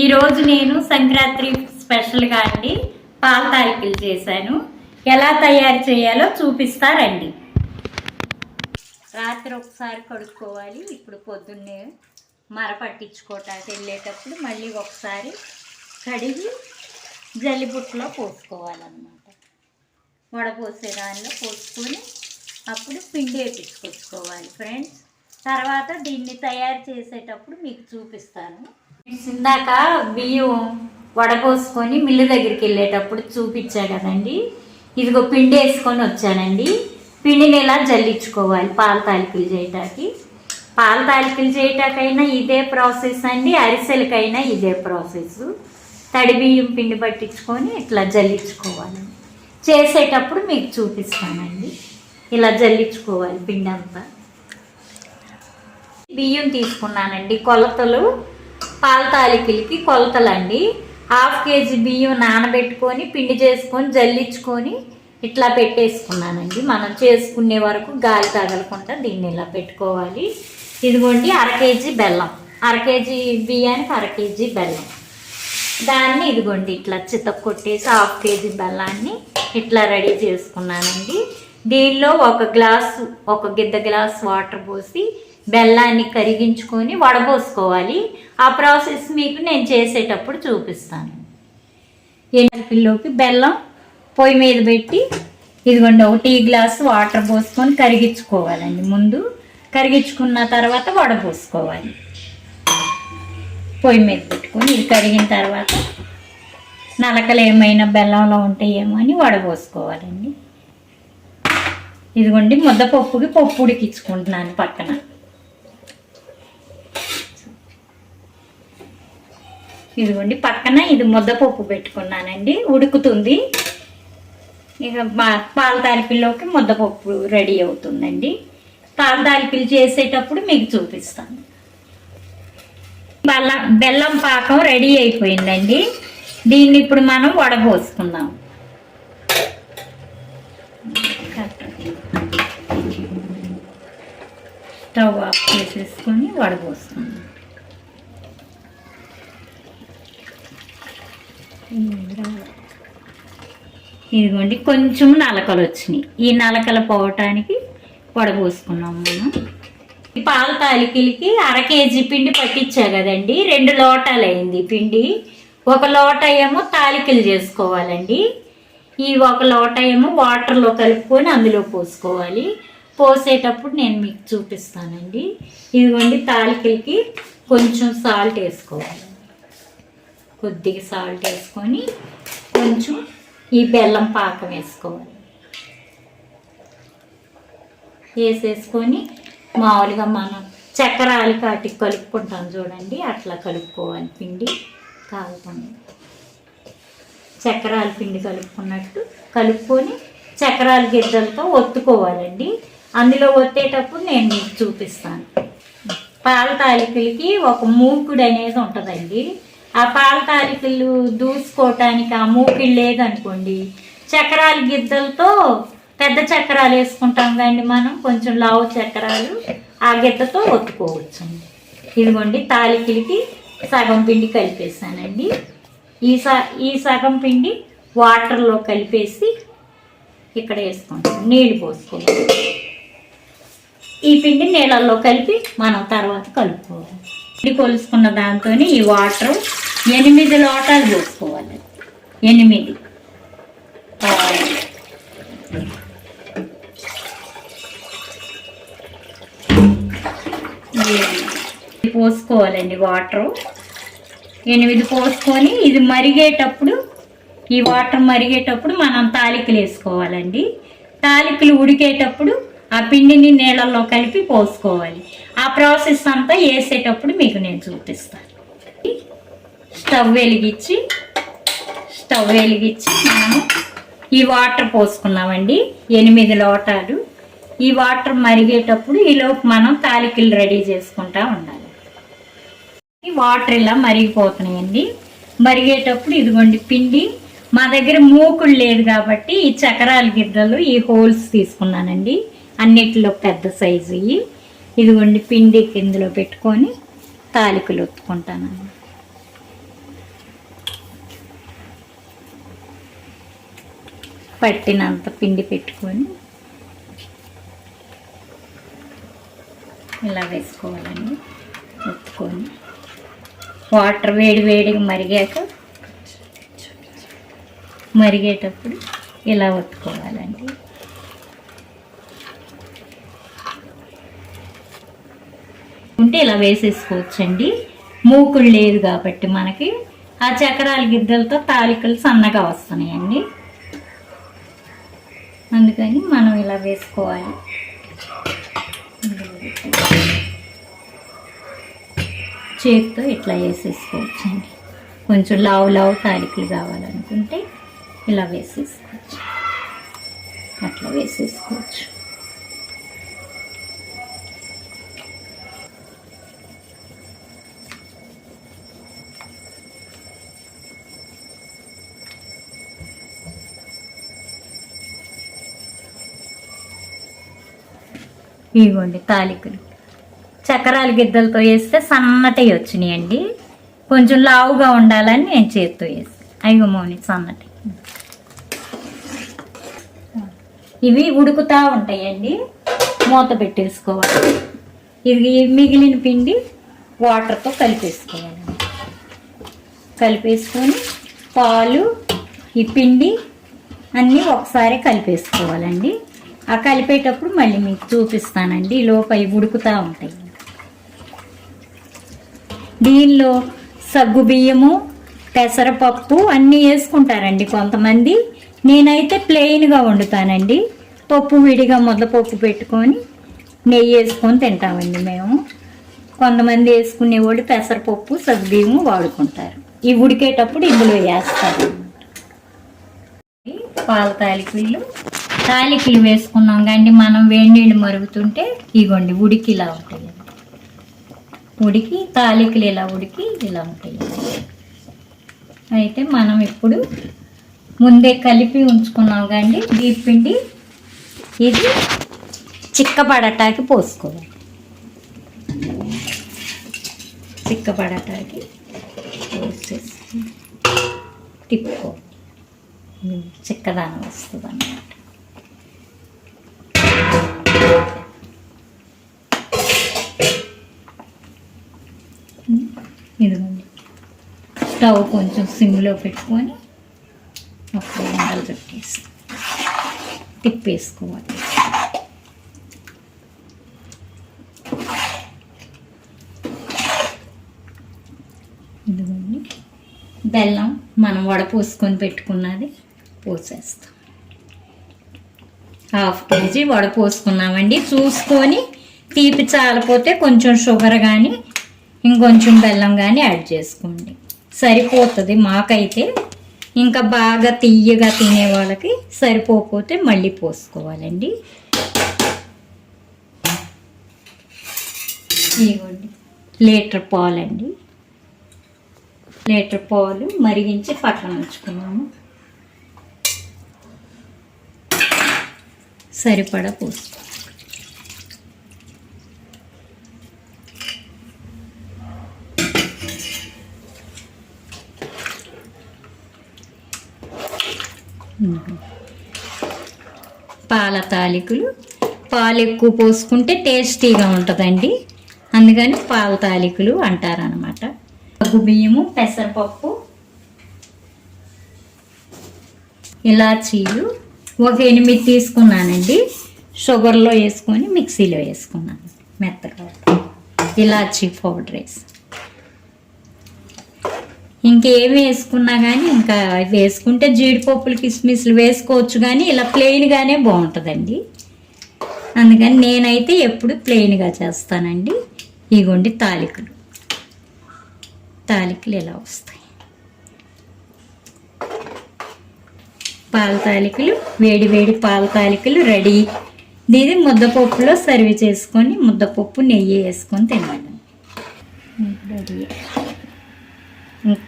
ఈరోజు నేను సంక్రాంతి స్పెషల్గా అండి పాల తాలికలు చేశాను. ఎలా తయారు చేయాలో చూపిస్తారండి రాత్రి ఒకసారి కడుక్కోవాలి. ఇప్పుడు పొద్దున్నే మర పట్టించుకోవటానికి వెళ్ళేటప్పుడు మళ్ళీ ఒకసారి కడిగి జల్లిబుట్టలో పోసుకోవాలన్నమాట. వడపోసే దానిలో పోసుకొని అప్పుడు పిండి వేపించుకొచ్చుకోవాలి ఫ్రెండ్స్. తర్వాత దీన్ని తయారు చేసేటప్పుడు మీకు చూపిస్తాను. ఇందాక బియ్యం వడపోసుకొని మిల్లు దగ్గరికి వెళ్ళేటప్పుడు చూపించా కదండి. ఇదిగో పిండి వేసుకొని వచ్చానండి. పిండిని ఇలా జల్లించుకోవాలి పాల తాలికలు చేయటానికి? పాల తాలికలు చేయటాకైనా ఇదే ప్రాసెస్ అండి అరిసెలకైనా ఇదే ప్రాసెస్. తడి బియ్యం పిండి పట్టించుకొని ఇట్లా జల్లించుకోవాలి. చేసేటప్పుడు మీకు చూపిస్తానండి. ఇలా జల్లించుకోవాలి పిండి అంతా బియ్యం తీసుకున్నానండి కొలతలు. పాల తాలికలకి కొలతలండి. హాఫ్ కేజీ బియ్యం నానబెట్టుకొని పిండి చేసుకొని జల్లించుకొని ఇట్లా పెట్టేసుకున్నానండి. మనం చేసుకునే వరకు గాలి తగలకుండా దీన్ని ఇలా పెట్టుకోవాలి. ఇదిగోండి అర కేజీ బెల్లం. అర కేజీ బియ్యానికి అర కేజీ బెల్లం. దాన్ని ఇదిగోండి ఇట్లా చిత్త కొట్టేసి హాఫ్ కేజీ బెల్లాన్ని ఇట్లా రెడీ చేసుకున్నానండి. దీనిలో ఒక గ్లాసు ఒక గిద్ద గ్లాస్ వాటర్ పోసి బెల్లాన్ని కరిగించుకొని వడబోసుకోవాలి. ఆ ప్రాసెస్ మీకు నేను చేసేటప్పుడు చూపిస్తాను. ఎన్నికల్లోకి బెల్లం పొయ్యి మీద పెట్టి ఇదిగోండి ఒక టీ గ్లాస్ వాటర్ పోసుకొని కరిగించుకోవాలండి. ముందు కరిగించుకున్న తర్వాత వడపోసుకోవాలి పొయ్యి మీద పెట్టుకొని ఇది కరిగిన తర్వాత నలకలు ఏమైనా బెల్లంలో ఉంటాయేమో అని వడపోసుకోవాలండి ఇదిగోండి ముద్దపప్పుకి పప్పు ఉడికించుకుంటున్నాను పక్కన. ఇదిగోండి పక్కన ఇది ముద్దపప్పు పెట్టుకున్నానండి. ఉడుకుతుంది. ఇక మా పాల తారిపిల్లోకి ముద్దపప్పు రెడీ అవుతుందండి. పాల తాలికలు చేసేటప్పుడు మీకు చూపిస్తాను. బెల్లం బెల్లం పాకం రెడీ అయిపోయిందండి. దీన్ని ఇప్పుడు మనం వడబోసుకుందాం. స్టవ్ ఆఫ్ చేసేసుకొని వడబోసుకుందాం. ఇదిగోండి కొంచెం నలకలు వచ్చినాయి. ఈ నలకలు పోవటానికి వడబోసుకున్నాం మనం. ఈ పాల తాలికలకి అర కేజీ పిండి పట్టించా కదండి రెండు లోటాలు అయింది పిండి. ఒక లోట ఏమో తాలికలు చేసుకోవాలండి. ఈ ఒక లోట ఏమో వాటర్లో కలుపుకొని అందులో పోసుకోవాలి. పోసేటప్పుడు నేను మీకు చూపిస్తానండి. ఇదిగోండి తాలికలకి కొంచెం సాల్ట్ వేసుకోవాలి. కొద్దిగా సాల్ట్ వేసుకొని కొంచెం ఈ బెల్లం పాకం వేసుకోవాలి. వేసేసుకొని మామూలుగా మనం చక్కెరాలు కాటి కలుపుకుంటాం చూడండి అట్లా కలుపుకోవాలి పిండి కాగుతుంది. చక్కరాలు పిండి కలుపుకున్నట్టు కలుపుకొని చక్రాల గిద్దలతో ఒత్తుకోవాలండి. అందులో ఒత్తేటప్పుడు నేను మీకు చూపిస్తాను. పాల తాలికలకి ఒక మూకుడు అనేది ఉంటుందండి. ఆ పాల తాలికలు దూసుకోవటానికి ఆ మూకిళ్ళు లేదనుకోండి చక్రాల గిద్దలతో పెద్ద చక్రాలు వేసుకుంటాం కానీ మనం కొంచెం లావు చక్రాలు ఆ గిద్దతో ఒత్తుకోవచ్చు ఇదిగోండి తాలికలకి సగం పిండి కలిపేసానండి ఈ స ఈ సగం పిండి వాటర్లో కలిపేసి ఇక్కడ వేసుకుంటాం నీళ్ళు పోసుకోవాలి. ఈ పిండి నీళ్ళల్లో కలిపి మనం తర్వాత కలుపుకోవాలి. పిండి కొలుసుకున్న దాంతో ఈ వాటర్ ఎనిమిది లోటాలు పోసుకోవాలి. ఎనిమిది పోసుకోవాలండి వాటరు. ఎనిమిది పోసుకొని ఇది మరిగేటప్పుడు ఈ వాటర్ మరిగేటప్పుడు మనం తాలికలు వేసుకోవాలండి. తాలికలు ఉడికేటప్పుడు ఆ పిండిని నీళ్ళల్లో కలిపి పోసుకోవాలి. ఆ ప్రాసెస్ అంతా వేసేటప్పుడు మీకు నేను చూపిస్తాను. స్టవ్ వెలిగించి స్టవ్ వెలిగించి మనము ఈ వాటర్ పోసుకున్నామండి. ఎనిమిది లోటాలు. ఈ వాటర్ మరిగేటప్పుడు ఈలోపు మనం తాలికలు రెడీ చేసుకుంటా ఉండాలి. ఈ వాటర్ ఇలా మరిగిపోతున్నాయండి. మరిగేటప్పుడు ఇదిగోండి పిండి. మా దగ్గర మూకుడు లేదు కాబట్టి ఈ చక్రాల గిద్దలు ఈ హోల్స్ తీసుకున్నానండి. అన్నిటిలో పెద్ద సైజు ఇవి. ఇదిగోండి పిండి ఇందులో పెట్టుకొని తాలికలు ఒత్తుకుంటాను. పట్టినంత పిండి పెట్టుకొని ఇలా వేసుకోవాలండి. ఒత్తుకొని వాటర్ వేడి వేడిగా మరిగాక మరిగేటప్పుడు ఇలా ఒత్తుకోవాలి. ఉంటే ఇలా వేసేసుకోవచ్చండి. మూకుడు లేదు కాబట్టి మనకి ఆ చక్రాల గిద్దలతో తాలికలు సన్నగా వస్తున్నాయండి. అందుకని మనం ఇలా వేసుకోవాలి. చేతితో ఇట్లా వేసేసుకోవచ్చండి. కొంచెం లావు లావు తాలికలు కావాలనుకుంటే ఇలా వేసేసుకోవచ్చు. అట్లా వేసేసుకోవచ్చు. ఇవ్వండి తాలికలు. చక్రాల గిద్దలతో వేస్తే సన్నటి వచ్చినాయండి. కొంచెం లావుగా ఉండాలని నేను చేతితో వేస్తాను అయ్యో మౌని సన్నటి. ఇవి ఉడుకుతూ ఉంటాయండి. మూత పెట్టేసుకోవాలి. ఇది మిగిలిన పిండి వాటర్తో కలిపేసుకోవాలి. కలిపేసుకొని పాలు ఈ పిండి అన్నీ ఒకసారి కలిపేసుకోవాలండి. ఆ కలిపేటప్పుడు మళ్ళీ మీకు చూపిస్తానండి. ఈ లోప ఉడుకుతూ ఉంటాయి. దీనిలో సగ్గు బియ్యము పెసరపప్పు అన్నీ వేసుకుంటారండి కొంతమంది. నేనైతే ప్లెయిన్గా వండుతానండి. పప్పు విడిగా ముద్దపప్పు పెట్టుకొని నెయ్యి వేసుకొని తింటామండి మేము. కొంతమంది వేసుకునేవాళ్ళు పెసరపప్పు సగ్గుబియ్యము వాడుకుంటారు. ఈ ఉడికేటప్పుడు ఇందులో వేస్తారు పాల తాలికీలు తాలికలు వేసుకున్నాం కానీ మనం వేడి నీళ్ళు మరుగుతుంటే ఇగోండి ఉడికి ఇలా ఉంటాయి. ఉడికి తాలికలు ఇలా ఉడికి ఇలా ఉంటాయి. అయితే మనం ఇప్పుడు ముందే కలిపి ఉంచుకున్నాం కానీ డీప్ పిండి ఇది చిక్కపడటానికి పోసుకోవాలి. చిక్కపడటానికి పోసేసి తిప్పుకో చిక్కదానం వస్తుంది అన్నమాట స్టవ్ కొంచెం సిమ్లో పెట్టుకొని ఒక వందలు చుట్టేసి తిప్పేసుకోవాలి. ఇదిగోండి. బెల్లం మనం వడపోసుకొని పెట్టుకున్నది పోసేస్తాం. హాఫ్ కేజీ వడపోసుకున్నామండి చూసుకొని తీపి చాలపోతే కొంచెం షుగర్ కానీ ఇంకొంచెం బెల్లం కానీ యాడ్ చేసుకోండి. సరిపోతుంది మాకైతే. ఇంకా బాగా తీయగా తినే వాళ్ళకి సరిపోకపోతే మళ్ళీ పోసుకోవాలండి. ఇవ్వండి లీటర్ పాలండి. లీటర్ పాలు మరిగించి పక్కన ఉంచుకున్నాము. సరిపడా పోసుకో పాల తాలికలు. పాలు ఎక్కువ పోసుకుంటే టేస్టీగా ఉంటుందండి. అందుకని పాల తాలికలు అంటారనమాట సగ్గు బియ్యము పెసరపప్పు ఇలాచీలు. ఒక ఎనిమిది తీసుకున్నానండి. షుగర్లో వేసుకొని మిక్సీలో వేసుకున్నాను. మెత్తగా. ఇలాచీ పౌడర్ వేసి. ఇంకేమి వేసుకున్నా కానీ ఇంకా వేసుకుంటే జీడిపప్పులు కిస్మిస్లు వేసుకోవచ్చు కానీ ఇలా ప్లెయిన్గానే బాగుంటుందండి. అందుకని నేనైతే ఎప్పుడు ప్లెయిన్గా చేస్తానండి. ఇగోండి తాలికలు. తాలికలు ఇలా వస్తాయి? పాల తాలికలు వేడి వేడి పాల తాలికలు రెడీ. దీని ముద్దపప్పులో సర్వ్ చేసుకొని ముద్దపప్పు నెయ్యి వేసుకొని తినాలి. రెడీ.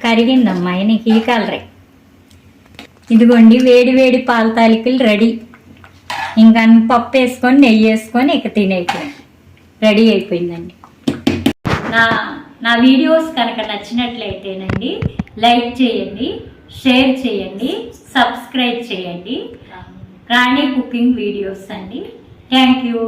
కరిగిందమ్మా నీకు ఈ కలరే. ఇదిగోండి వేడి వేడి పాల తాలికలు రెడీ. ఇంకా పప్పు వేసుకొని నెయ్యి వేసుకొని ఇక తినేయటం రెడీ అయిపోయిందండి. నా నా వీడియోస్ కనుక నచ్చినట్లయితేనండి లైక్ చేయండి షేర్ చేయండి సబ్స్క్రైబ్ చేయండి. రాణి కుకింగ్ వీడియోస్ అండి. Thank you.